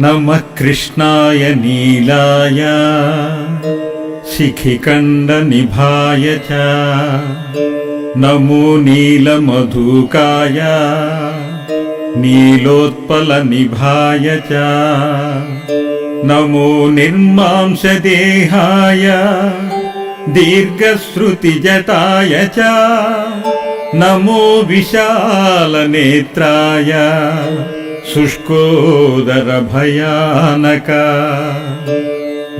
नमः कृष्णाय नीलाय शिखिकण्डनिभाय च। नमो नीलमधुकाय नीलोत्पलनिभाय च। नमो निर्मांसदेहाय दीर्घश्रुतिजटाय च नमो विशालनेत्राय शुष्कोदरभयानक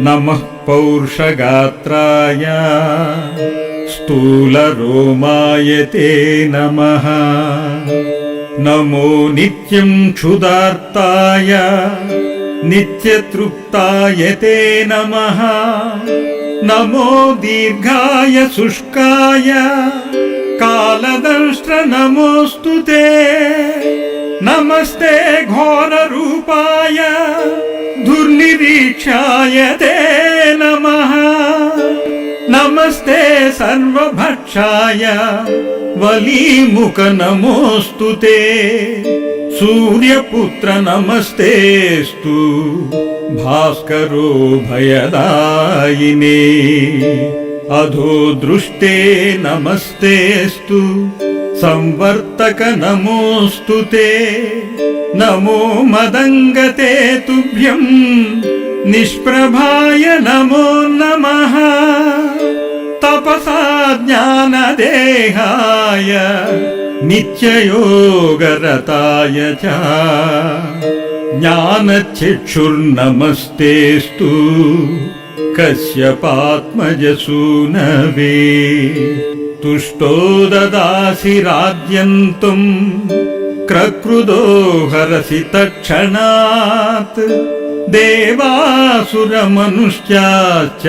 नमः पौरुषगात्राय स्थूलरोमाय ते नमः नमो नित्यं क्षुधार्ताय नित्यतृप्ताय ते नमः नमो दीर्घाय शुष्काय कालदंष्ट्र नमोऽस्तु ते नमस्ते घोररूपाय दुर्निरीक्षाय ते नमः नमस्ते सर्वभक्षाय वलीमुख नमोऽस्तु ते सूर्यपुत्र नमस्तेऽस्तु भास्करो भयदायिने अधो दृष्टे नमस्तेऽस्तु। संवर्तक नमोऽस्तु ते। नमो मदङ्गते तुभ्यम् निष्प्रभाय नमो नमः। तपसा ज्ञानदेहाय नित्ययोगरताय च। ज्ञानचक्षुर्नमस्तेऽस्तु कश्यपात्मजसूनवे। तुष्टो ददासि राज्यन्तुम् क्रक्रुदो हरसि तत्क्षणात्। देवासुरमनुष्याश्च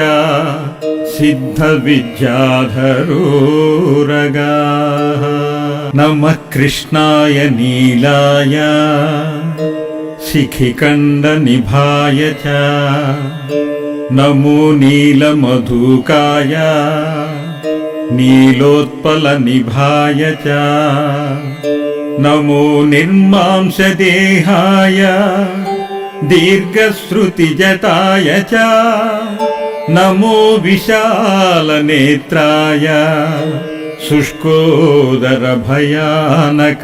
सिद्धविद्याधरोरगाः। नमः कृष्णाय नीलाय शिखिकण्डनिभाय च नमो नीलमधुकाय नीलोत्पलनिभाय च। नमो निर्मांसदेहाय दीर्घश्रुतिजटाय च। नमो विशालनेत्राय शुष्कोदरभयानक।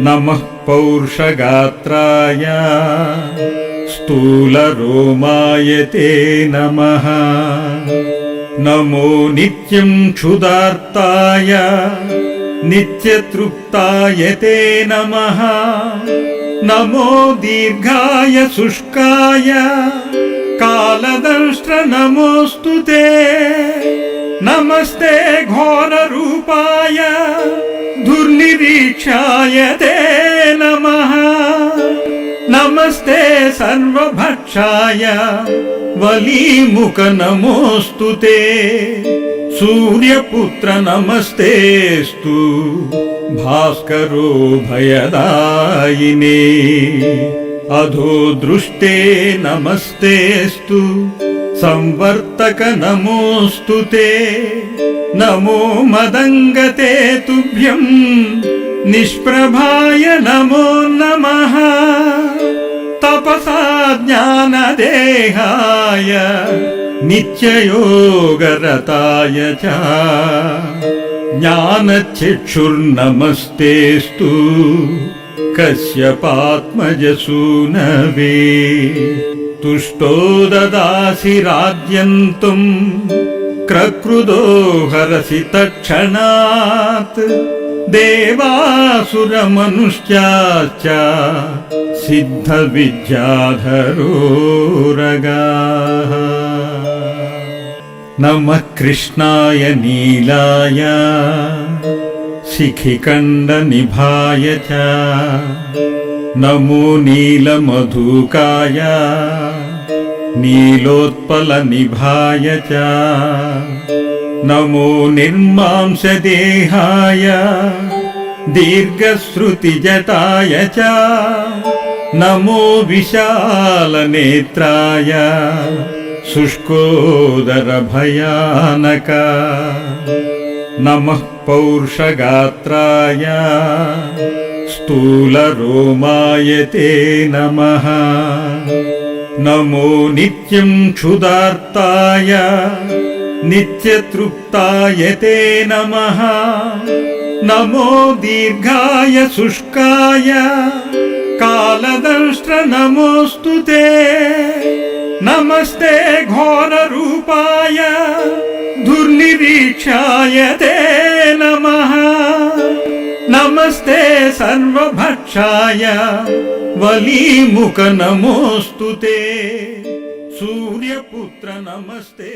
नमः पौरुषगात्राय स्थूलरोमाय ते नमः नमो नित्यं क्षुधार्ताय नित्यतृप्ताय ते नमः नमो दीर्घाय शुष्काय कालदंष्ट्र नमोऽस्तु ते नमस्ते घोररूपाय दुर्निरीक्षाय ते नमः నమస్తే సర్వభక్షాయ వలీముఖ నమోస్తు సూర్యపుత్ర నమస్తేస్తు భాస్కరో భయదాయినే అధో దృష్టే నమస్తేస్తు సంవర్తక నమోస్తు నమో మదంగతే తుభ్యం నిష్ప్రభాయ నమో నమః ज्ञानदेहाय नित्ययोगरताय च। ज्ञानचक्षुर्नमस्तेऽस्तु कश्यपात्मजसूनवे। तुष्टो ददासि राज्यन्तुम् क्रक्रुदो हरसि तत्क्षणात् देवासुरमनुष्याश्च सिद्धविद्याधरोरगाः नमः कृष्णाय नीलाय शिखिकण्डनिभाय च नमो नीलमधुकाय नीलोत्पलनिभाय च नमो निर्मांसदेहाय दीर्घश्रुतिजटाय च नमो विशालनेत्राय शुष्कोदरभयानक नमः पौरुषगात्राय स्थूलरोमाय ते नमः नमो नित्यं क्षुधार्ताय नित्यतृप्ताय ते नमः नमो दीर्घाय शुष्काय कालदंष्ट्र नमोऽस्तु ते नमस्ते घोररूपाय दुर्निरीक्षाय ते नमः नमस्ते सर्वभक्षाय वलीमुख नमोऽस्तु ते सूर्यपुत्र नमस्ते